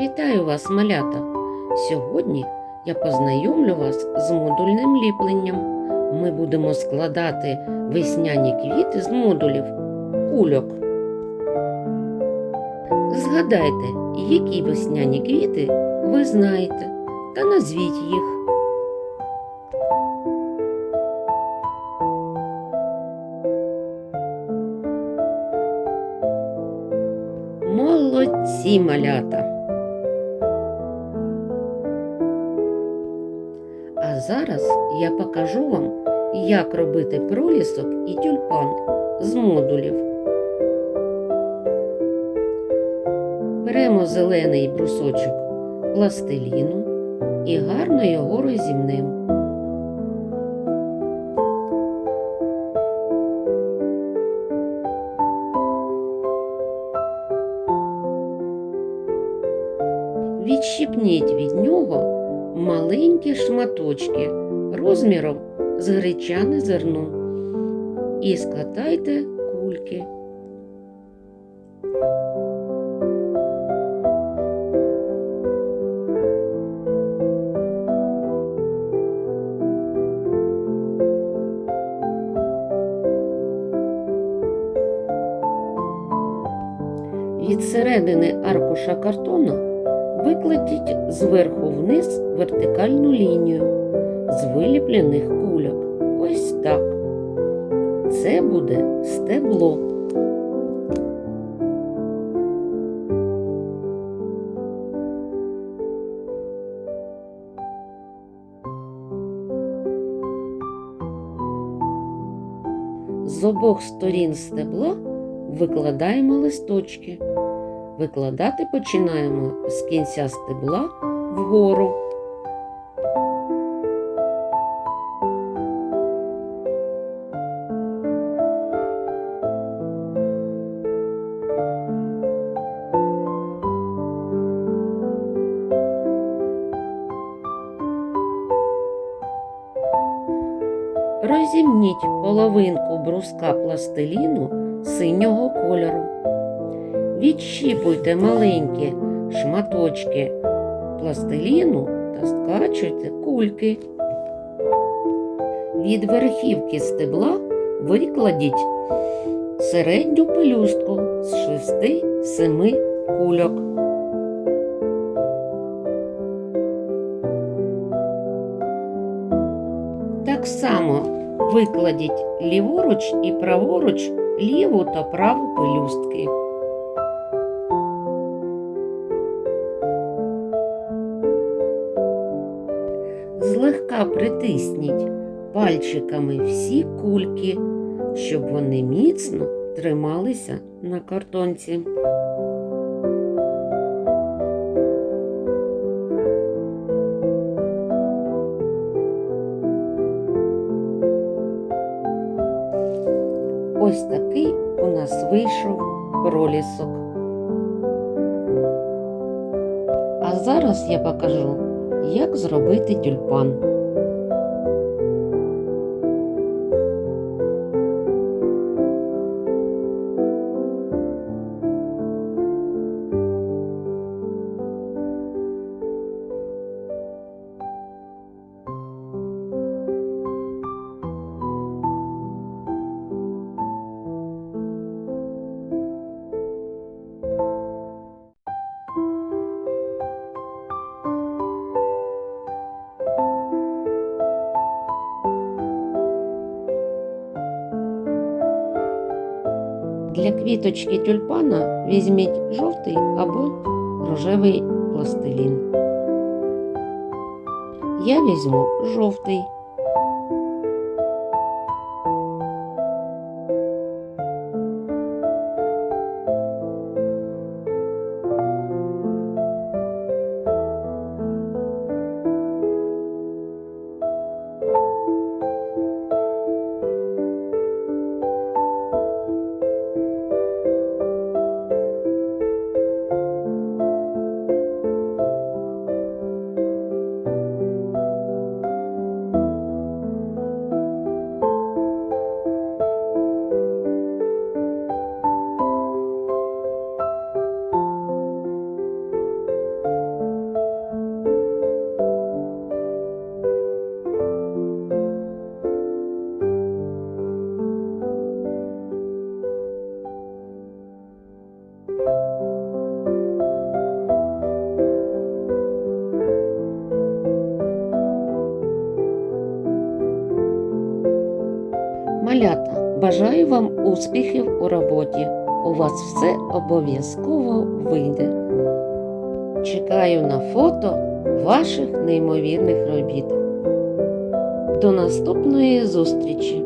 Вітаю вас, малята! Сьогодні я познайомлю вас з модульним ліпленням. Ми будемо складати весняні квіти з модулів кульок. Згадайте, які весняні квіти ви знаєте, та назвіть їх. Молодці малята! Зараз я покажу вам, як робити пролісок і тюльпан з модулів. Беремо зелений брусочок пластиліну і гарно його розімнемо. Відщипніть від нього маленькі шматочки розміром з гречане зерно і складайте кульки. Від середини аркуша картону викладіть зверху вниз вертикальну лінію з виліплених кульок. Ось так. Це буде стебло. З обох сторін стебла викладаємо листочки. Викладати починаємо з кінця стебла вгору. Розімніть половинку бруска пластиліну синього кольору. Відщіпуйте маленькі шматочки пластиліну та скачуйте кульки. Від верхівки стебла викладіть середню пелюстку з шести-семи кульок. Так само викладіть ліворуч і праворуч ліву та праву пелюстки. Злегка притисніть пальчиками всі кульки, щоб вони міцно трималися на картонці. Ось такий у нас вийшов пролісок. А зараз я покажу, як зробити тюльпан. Для квіточки тюльпана візьміть жовтий або рожевий пластилін. Я візьму жовтий. Малята, бажаю вам успіхів у роботі. У вас все обов'язково вийде. Чекаю на фото ваших неймовірних робіт. До наступної зустрічі!